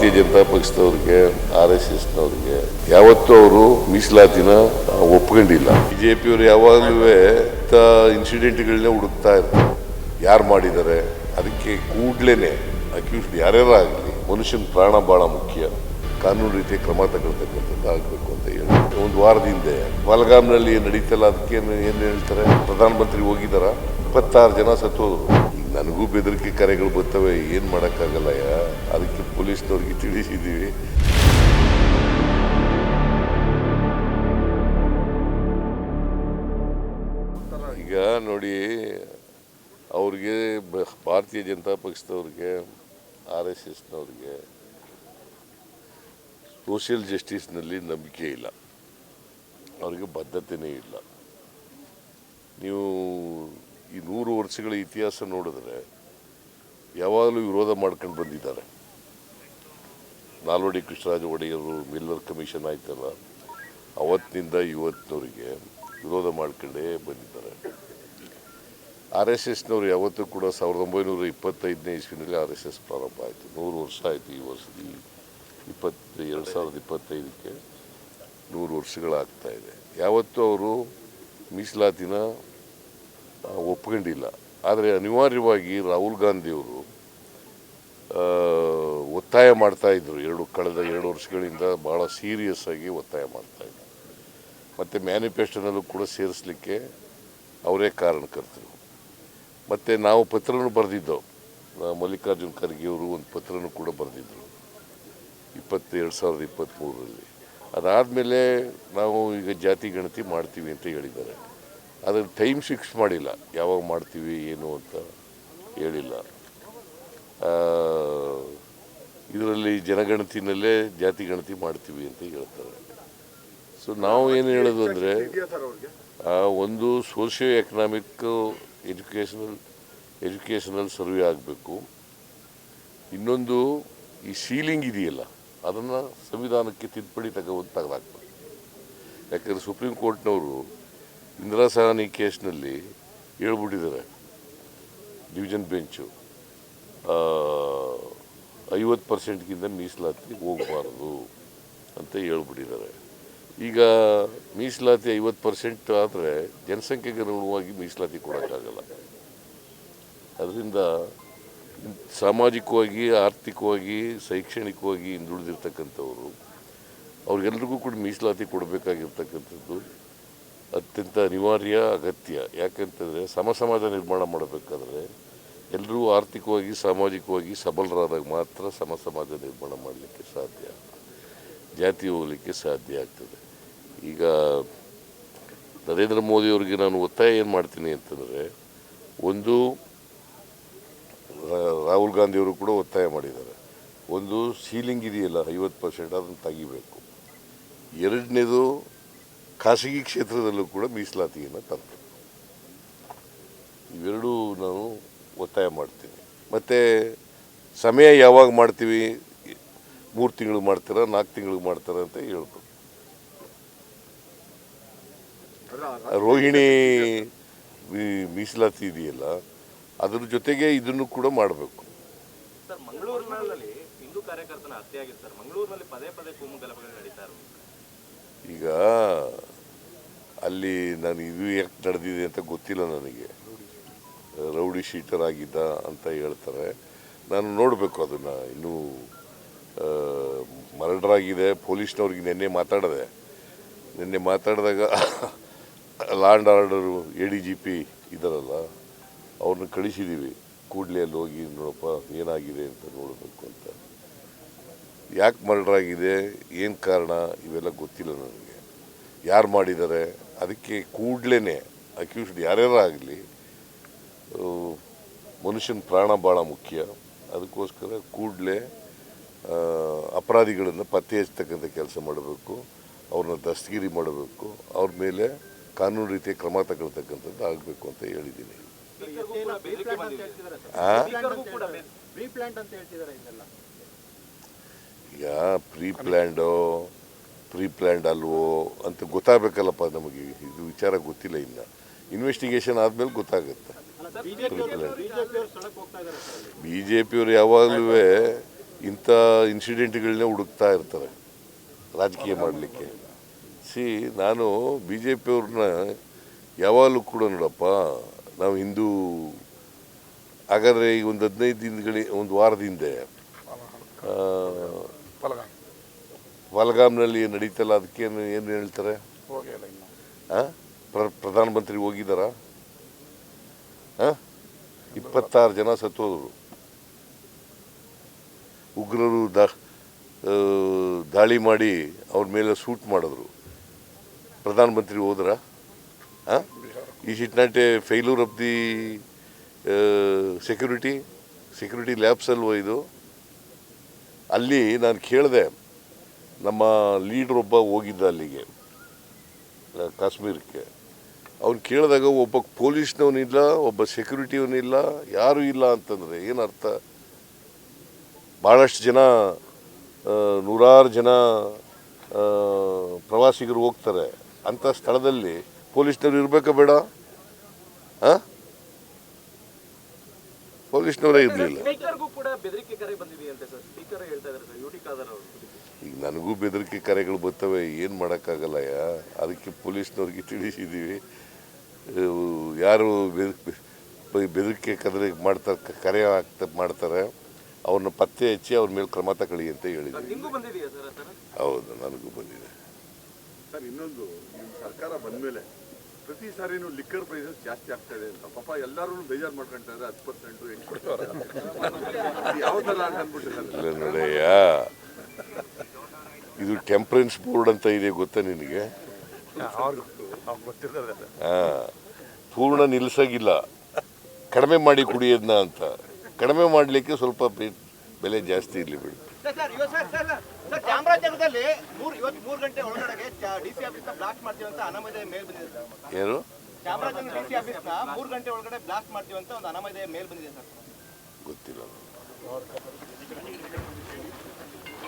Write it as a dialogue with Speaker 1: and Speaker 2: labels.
Speaker 1: ಭಾರತೀಯ ಜನತಾ ಪಕ್ಷದವ್ರಿಗೆ R S ಎಸ್ನವ್ರಿಗೆ ಯಾವತ್ತೂ ಅವರು ಮೀಸಲಾತಿನ ಒಪ್ಕೊಂಡಿಲ್ಲ. ಬಿಜೆಪಿಯವರು ಯಾವಾಗಲೂ ಇನ್ಸಿಡೆಂಟ್ಗಳನ್ನೇ ಹುಡುಕ್ತಾ ಇರ್ತಾರೆ. ಯಾರು ಮಾಡಿದ್ದಾರೆ? ಅದಕ್ಕೆ ಕೂಡ್ಲೇನೆ ಅಕ್ಯೂಸ್ಡ್ ಯಾರ್ಯಾರು ಆಗಲಿ, ಮನುಷ್ಯನ ಪ್ರಾಣ ಬಹಳ ಮುಖ್ಯ. ಕಾನೂನು ರೀತಿಯ ಕ್ರಮ ತಗೊಳ್ತಕ್ಕಂಥದ್ದು ಆಗಬೇಕು ಅಂತ ಹೇಳಿ. ಒಂದು ವಾರದ ಹಿಂದೆ ಬಲಗಾಮ್ನಲ್ಲಿ ನಡೀತಲ್ಲ ಅದಕ್ಕೆ ಏನು ಹೇಳ್ತಾರೆ? ಪ್ರಧಾನಮಂತ್ರಿ ಹೋಗಿದಾರ ಇಪ್ಪತ್ತಾರು ಜನ ಸತ್ತೋದ್ರು. ನನಗೂ ಬೆದರಿಕೆ ಕರೆಗಳು ಬರ್ತವೆ, ಏನು ಮಾಡೋಕ್ಕಾಗಲ್ಲ ಅದಕ್ಕೆ ಪೊಲೀಸ್ನವ್ರಿಗೆ ತಿಳಿಸಿದ್ದೀವಿ ಈಗ ನೋಡಿ, ಅವ್ರಿಗೆ ಭಾರತೀಯ ಜನತಾ ಪಕ್ಷದವ್ರಿಗೆ, ಆರ್ ಎಸ್ ಎಸ್ನವ್ರಿಗೆ ಸೋಷಿಯಲ್ ಜಸ್ಟಿಸ್ನಲ್ಲಿ ನಂಬಿಕೆ ಇಲ್ಲ. ಅವ್ರಿಗೆ ಬದ್ಧತೆಯೇ ಇಲ್ಲ. ನೀವು ಈ ನೂರು ವರ್ಷಗಳ ಇತಿಹಾಸ ನೋಡಿದ್ರೆ ಯಾವಾಗಲೂ ವಿರೋಧ ಮಾಡ್ಕೊಂಡು ಬಂದಿದ್ದಾರೆ. ನಾಲ್ವಡಿ ಕೃಷ್ಣರಾಜ ಒಡೆಯರು, ಮಿಲ್ಲರ್ ಕಮಿಷನ್ ಆಯ್ತಲ್ಲ ಅವತ್ತಿನಿಂದ ಇವತ್ತಿನವರಿಗೆ ವಿರೋಧ ಮಾಡ್ಕೊಂಡೇ ಬಂದಿದ್ದಾರೆ. ಆರ್ ಎಸ್ ಎಸ್ನವ್ರು ಯಾವತ್ತೂ ಕೂಡ ಸಾವಿರದ ಒಂಬೈನೂರ ಇಪ್ಪತ್ತೈದನೇ ಇಸ್ವಿನಲ್ಲಿ ಆರ್ ಎಸ್ ಎಸ್ ಪ್ರಾರಂಭ ಆಯಿತು. ನೂರು ವರ್ಷ ಆಯಿತು ಈ ವರ್ಷ ಈ ಇಪ್ಪತ್ತು ಎರಡು ಸಾವಿರದ ಇಪ್ಪತ್ತೈದಕ್ಕೆ ನೂರು ವರ್ಷಗಳಾಗ್ತಾ ಇದೆ. ಯಾವತ್ತೂ ಅವರು ಮೀಸಲಾತಿನ ಒಪ್ಕೊಂಡಿಲ್ಲ. ಆದರೆ ಅನಿವಾರ್ಯವಾಗಿ ರಾಹುಲ್ ಗಾಂಧಿಯವರು ಒತ್ತಾಯ ಮಾಡ್ತಾ ಇದ್ರು. ಎರಡು ಕಳೆದ ಎರಡು ವರ್ಷಗಳಿಂದ ಭಾಳ ಸೀರಿಯಸ್ ಆಗಿ ಒತ್ತಾಯ ಮಾಡ್ತಾ ಇದ್ರು. ಮತ್ತು ಮ್ಯಾನಿಫೆಸ್ಟೋನಲ್ಲೂ ಕೂಡ ಸೇರಿಸಲಿಕ್ಕೆ ಅವರೇ ಕಾರಣಕರ್ತರು. ಮತ್ತು ನಾವು ಪತ್ರನೂ ಬರೆದಿದ್ದೆವು. ಮಲ್ಲಿಕಾರ್ಜುನ್ ಖರ್ಗೆ ಅವರು ಒಂದು ಪತ್ರನೂ ಕೂಡ ಬರೆದಿದ್ದರು ಇಪ್ಪತ್ತು ಎರಡು ಸಾವಿರದ ಇಪ್ಪತ್ತ್ಮೂರರಲ್ಲಿ ಅದಾದಮೇಲೆ ನಾವು ಈಗ ಜಾತಿ ಗಣತಿ ಮಾಡ್ತೀವಿ ಅಂತ ಹೇಳಿದ್ದಾರೆ. ಅದ್ರ ಟೈಮ್ ಫಿಕ್ಸ್ ಮಾಡಿಲ್ಲ. ಯಾವಾಗ ಮಾಡ್ತೀವಿ, ಏನು ಅಂತ ಹೇಳಿಲ್ಲ. ಇದರಲ್ಲಿ ಜನಗಣತಿನಲ್ಲೇ ಜಾತಿ ಗಣತಿ ಮಾಡ್ತೀವಿ ಅಂತ ಹೇಳ್ತಾರೆ. ಸೊ ನಾವು ಏನು ಹೇಳೋದು ಅಂದರೆ ಒಂದು socio economic educational educational survey ಆಗಬೇಕು. ಇನ್ನೊಂದು ಈ ಸೀಲಿಂಗ್ ಇದೆಯಲ್ಲ, ಅದನ್ನು ಸಂವಿಧಾನಕ್ಕೆ ತಿದ್ದುಪಡಿ ತಗೋ ತೆಗೆದಾಕ್ಬೇಕು. ಯಾಕಂದರೆ ಸುಪ್ರೀಂ ಕೋರ್ಟ್ನವರು ಇಂದಿರಾ ಸಹಾನಿ ಕೇಸ್ನಲ್ಲಿ ಹೇಳ್ಬಿಟ್ಟಿದ್ದಾರೆ ಡಿವಿಷನ್ ಬೆಂಚು. ಐವತ್ತು ಪರ್ಸೆಂಟ್ಗಿಂತ ಮೀಸಲಾತಿ ಹೋಗಬಾರದು ಅಂತ ಹೇಳ್ಬಿಟ್ಟಿದ್ದಾರೆ. ಈಗ ಮೀಸಲಾತಿ ಐವತ್ತು ಪರ್ಸೆಂಟ್ ಆದರೆ ಜನಸಂಖ್ಯೆಗೆ ಅನುಗುಣವಾಗಿ ಮೀಸಲಾತಿ ಕೊಡೋಕ್ಕಾಗಲ್ಲ. ಅದರಿಂದ ಸಾಮಾಜಿಕವಾಗಿ, ಆರ್ಥಿಕವಾಗಿ, ಶೈಕ್ಷಣಿಕವಾಗಿ ಹಿಂದುಳಿದಿರ್ತಕ್ಕಂಥವರು, ಅವ್ರಿಗೆಲ್ರಿಗೂ ಕೂಡ ಮೀಸಲಾತಿ ಕೊಡಬೇಕಾಗಿರ್ತಕ್ಕಂಥದ್ದು ಅತ್ಯಂತ ಅನಿವಾರ್ಯ ಅಗತ್ಯ. ಯಾಕಂತಂದರೆ ಸಮ ಸಮಾಜ ನಿರ್ಮಾಣ ಮಾಡಬೇಕಾದ್ರೆ ಎಲ್ಲರೂ ಆರ್ಥಿಕವಾಗಿ, ಸಾಮಾಜಿಕವಾಗಿ ಸಬಲರಾದಾಗ ಮಾತ್ರ ಸಮ ಸಮಾಜ ನಿರ್ಮಾಣ ಮಾಡಲಿಕ್ಕೆ ಸಾಧ್ಯ. ಜಾತಿ ಹೋಗಲಿಕ್ಕೆ ಸಾಧ್ಯ ಆಗ್ತದೆ. ಈಗ ನರೇಂದ್ರ ಮೋದಿಯವರಿಗೆ ನಾನು ಒತ್ತಾಯ ಏನು ಮಾಡ್ತೀನಿ ಅಂತಂದರೆ, ಒಂದು ರಾಹುಲ್ ಗಾಂಧಿಯವರು ಕೂಡ ಒತ್ತಾಯ ಮಾಡಿದ್ದಾರೆ. ಒಂದು ಸೀಲಿಂಗ್ ಇದೆಯಲ್ಲ, ಐವತ್ತು ಪರ್ಸೆಂಟ್ ಅದನ್ನು ತೆಗಿಬೇಕು. ಎರಡನೇದು ಖಾಸಗಿ ಕ್ಷೇತ್ರದಲ್ಲೂ ಕೂಡ ಮೀಸಲಾತಿಯನ್ನು ತರಬೇಕು ಇವೆರಡೂ ನಾನು ಒತ್ತಾಯ ಮಾಡ್ತೀನಿ. ಮತ್ತು ಸಮಯ ಯಾವಾಗ ಮಾಡ್ತೀವಿ? ಮೂರು ತಿಂಗಳು ಮಾಡ್ತೀರಾ? ನಾಲ್ಕು ತಿಂಗಳು ಮಾಡ್ತಾರ ಅಂತ ಹೇಳ್ಬೋದು ರೋಹಿಣಿ ಮೀಸಲಾತಿ ಇದೆಯಲ್ಲ, ಅದ್ರ ಜೊತೆಗೆ ಇದನ್ನು ಕೂಡ ಮಾಡಬೇಕು.
Speaker 2: ಮಂಗಳೂರಿನಲ್ಲಿ ಹಿಂದೂ ಕಾರ್ಯಕರ್ತನ ಹತ್ಯೆ ಸರ್. ಮಂಗಳೂರಿನಲ್ಲಿ ಪದೇ ಪದೇ ಕೋಮು ಗಲಭೆಗಳು ನಡೀತಾ ಇರೋದು.
Speaker 1: ಈಗ ಅಲ್ಲಿ ನಾನು ಇದು ಯಾಕೆ ನಡೆದಿದೆ ಅಂತ ಗೊತ್ತಿಲ್ಲ ನನಗೆ. ರೌಡಿ ಶೀಟರ್ ಆಗಿದ್ದ ಅಂತ ಹೇಳ್ತಾರೆ. ನಾನು ನೋಡಬೇಕು ಅದನ್ನು. ಇನ್ನೂ ಮರ್ಡರ್ ಆಗಿದೆ ಪೊಲೀಸ್ನವ್ರಿಗೆ ನಿನ್ನೆ ಮಾತಾಡಿದೆ. ನಿನ್ನೆ ಮಾತಾಡಿದಾಗ law and order, A D G P ಇದ್ದಾರಲ್ಲ, ಅವ್ರನ್ನ ಕಳಿಸಿದ್ದೀವಿ ಕೂಡಲೇ ಅಲ್ಲಿ ಹೋಗಿ ನೋಡಪ್ಪ, ಏನಾಗಿದೆ ಅಂತ ನೋಡಬೇಕು ಅಂತ. ಯಾಕೆ ಮರ್ಡರ್ ಆಗಿದೆ ಏನು ಕಾರಣ? ಇವೆಲ್ಲ ಗೊತ್ತಿಲ್ಲ ನನಗೆ. ಯಾರು ಮಾಡಿದ್ದಾರೆ? ಅದಕ್ಕೆ ಕೂಡಲೇ ಅಕ್ಯೂಸ್ಡ್ ಯಾರ್ಯಾರು ಆಗಲಿ ಮನುಷ್ಯನ ಪ್ರಾಣ ಭಾಳ ಮುಖ್ಯ. ಅದಕ್ಕೋಸ್ಕರ ಕೂಡಲೇ ಅಪರಾಧಿಗಳನ್ನು ಪತ್ತೆ ಹಚ್ಚತಕ್ಕಂಥ ಕೆಲಸ ಮಾಡಬೇಕು ಅವ್ರನ್ನ ದಸ್ತಗಿರಿ ಮಾಡಬೇಕು ಅವ್ರ ಮೇಲೆ ಕಾನೂನು ರೀತಿಯ ಕ್ರಮ ತಗೊಳ್ತಕ್ಕಂಥದ್ದು ಆಗಬೇಕು ಅಂತ ಹೇಳಿದ್ದೀನಿ.
Speaker 2: ಸ್ಪೀಕರ್ಗೂ ಕೂಡ ಬೆದರಿಕೆ ಬಂದಿದೆ
Speaker 1: ಆ?
Speaker 2: ಸ್ಪೀಕರ್ಗೂ ಕೂಡ ಬೆ-
Speaker 3: ಪ್ರೀ
Speaker 1: ಪ್ಲ್ಯಾಂಡೋ ಪ್ರೀ ಪ್ಲ್ಯಾಂಡ್ ಅಲ್ವೋ ಅಂತ ಗೊತ್ತಾಗಬೇಕಲ್ಲಪ್ಪ ನಮಗೆ. ಇದು ವಿಚಾರ ಗೊತ್ತಿಲ್ಲ ಇನ್ನು. ಇನ್ವೆಸ್ಟಿಗೇಷನ್ ಆದಮೇಲೆ ಗೊತ್ತಾಗುತ್ತೆ. ಬಿ ಜೆ ಪಿಯವರು ಯಾವಾಗಲೂ ಇಂಥ ಇನ್ಸಿಡೆಂಟ್ಗಳನ್ನೇ ಹುಡುಕ್ತಾ ಇರ್ತಾರೆ ರಾಜಕೀಯ ಮಾಡಲಿಕ್ಕೆ. ಸಿ ನಾನು ಬಿ ಜೆ ಪಿಯವ್ರನ್ನ ಯಾವಾಗಲೂ ಕೂಡ ನೋಡಪ್ಪ, ನಾವು ಹಿಂದೂ, ಹಾಗಾದರೆ ಈಗ ಒಂದು ಹದಿನೈದು ದಿನಗಳಿ, ಒಂದು ವಾರದ ಹಿಂದೆ ಆ, ಪಹಲ್ಗಾಮ್ನಲ್ಲಿ ನಡೀತಲ್ಲ ಅದಕ್ಕೆ ಏನು ಹೇಳ್ತಾರೆ? ಆ? ಪ್ರ- ಪ್ರಧಾನಮಂತ್ರಿ ಹೋಗಿದ್ದಾರಾ? ಹಾಂ ಇಪ್ಪತ್ತಾರು ಜನ ಸತ್ತೋದ್ರು ಉಗ್ರರು ದಾ ದಾಳಿ ಮಾಡಿ ಅವ್ರ ಮೇಲೆ ಸೂಟ್ ಮಾಡಿದ್ರು. ಪ್ರಧಾನಮಂತ್ರಿ ಹೋದ್ರ? ಹಾಂ ಈ not a failure of the security security labs ಅಲ್ವ ಇದು? ಅಲ್ಲಿ ನಾನು ಕೇಳಿದೆ, ನಮ್ಮ ಲೀಡ್ರ್ ಒಬ್ಬ ಹೋಗಿದ್ದ ಅಲ್ಲಿಗೆ ಕಾಶ್ಮೀರಕ್ಕೆ. ಅವ್ನು ಕೇಳಿದಾಗ ಒಬ್ಬ ಪೊಲೀಸ್ನವನಿಲ್ಲ, ಒಬ್ಬ ಸೆಕ್ಯೂರಿಟಿಯವನಿಲ್ಲ, ಯಾರೂ ಇಲ್ಲ ಅಂತಂದರೆ ಏನು ಅರ್ಥ? ಭಾಳಷ್ಟು ಜನ ನೂರಾರು ಜನ ಪ್ರವಾಸಿಗರು ಹೋಗ್ತಾರೆ. ಅಂಥ ಸ್ಥಳದಲ್ಲಿ ಪೊಲೀಸ್ನವ್ರು ಇರಬೇಕಾ ಬೇಡ? ಹಾಂ ಪೊಲೀಸ್ನವರೇ ಇರಲಿಲ್ಲ
Speaker 2: ಸ್ಪೀಕರ್ಗೂ ಕೂಡ ಬೆದರಿಕೆ ಕರೆ ಬಂದಿದೆಯಂತೆ ಸರ್ ಸ್ಪೀಕರ್ ಹೇಳ್ತಾ ಇದ್ದಾರೆ ಸರ್ ಯು ಟಿ ಖಾದರ್ ಇರಲಿಲ್ಲ.
Speaker 1: ಈಗ ನನಗೂ ಬೆದರಿಕೆ ಕರೆಗಳು ಬರ್ತವೆ. ಏನು ಮಾಡೋಕ್ಕಾಗಲ್ಲಯ್ಯ ಅದಕ್ಕೆ ಪೊಲೀಸ್ನವ್ರಿಗೆ ತಿಳಿಸಿದ್ದೀವಿ ಯಾರು ಬೆದ- ಬೆದರಿಕೆ ಕದರೆ ಮಾಡ್ತಾರೆ ಕರೆ ಆಗ್ತಾ ಮಾಡ್ತಾರೆ. ಅವ್ರನ್ನ ಪತ್ತೆ ಹಚ್ಚಿ ಅವ್ರ ಮೇಲೆ ಕ್ರಮ ತಗೊಳ್ಳಿ ಅಂತ ಹೇಳಿದ್ವಿ. ಹೌದು ನನಗೂ ಬಂದಿದೆ.
Speaker 4: ಸರ್ ಇನ್ನೊಂದು ಸರ್ಕಾರ ಸರ್ಕಾರ ಬಂದ್ಮೇಲೆ ಪ್ರತಿ ಸಾರಿನೂ ಲಿಕ್ಕರ್ ಪ್ರೈಸಸ್ ಜಾಸ್ತಿ ಆಗ್ತಾ ಇದೆ ಅಂತ. ಪಾಪ ಎಲ್ಲರೂ ಬೇಜಾರು ಮಾಡ್ಕೊಂತ ಇದ್ದಾರೆ ಹತ್ತು ಪರ್ಸೆಂಟು ಎಂಟು ಕೊಡ್ತಾರ ಯಾವ ಥರ ಸರ್
Speaker 1: ಇದು ಟೆಂಪ್ರೆನ್ಸ್ ಬೋರ್ಡ್ ಅಂತ ಇದೆ ಗೊತ್ತಾ ನಿನಗೆ? ಹಾ ಪೂರ್ಣ ನಿಲ್ಸಾಗಿಲ್ಲ. ಕಡಿಮೆ ಮಾಡಿ ಕುಡಿಯೋದನ್ನ ಅಂತ. ಕಡಿಮೆ ಮಾಡಲಿಕ್ಕೆ ಸ್ವಲ್ಪ ಬೆಲೆ ಜಾಸ್ತಿ ಇರಲಿ ಬಿಡು.
Speaker 3: ಸರ್ ಚಾಮರಾಜನಗರದಲ್ಲಿ ಮೂರು ಇವತ್ತು ಮೂರು ಗಂಟೆ ಒಳಗಡೆ ಡಿ ಸಿ ಆಫೀಸ್ನ ಬ್ಲಾಸ್ಟ್ ಮಾಡ್ತೀವಿ ಅಂತ ಅನಾಮಧೇಯ ಮೇಲ್ ಬಂದಿದೆ ಸರ್.
Speaker 1: ಏನು?
Speaker 3: ಚಾಮರಾಜನಗರ ಡಿ ಸಿ ಆಫೀಸ್ನ ಮೂರು ಗಂಟೆ ಒಳಗಡೆ ಬ್ಲಾಸ್ಟ್ ಮಾಡ್ತೀವಿ ಅಂತ ಒಂದು ಅನಾಮಧೇಯ ಮೇಲ್ ಬಂದಿದೆ ಸರ್.
Speaker 1: ಗೊತ್ತಿಲ್ಲ.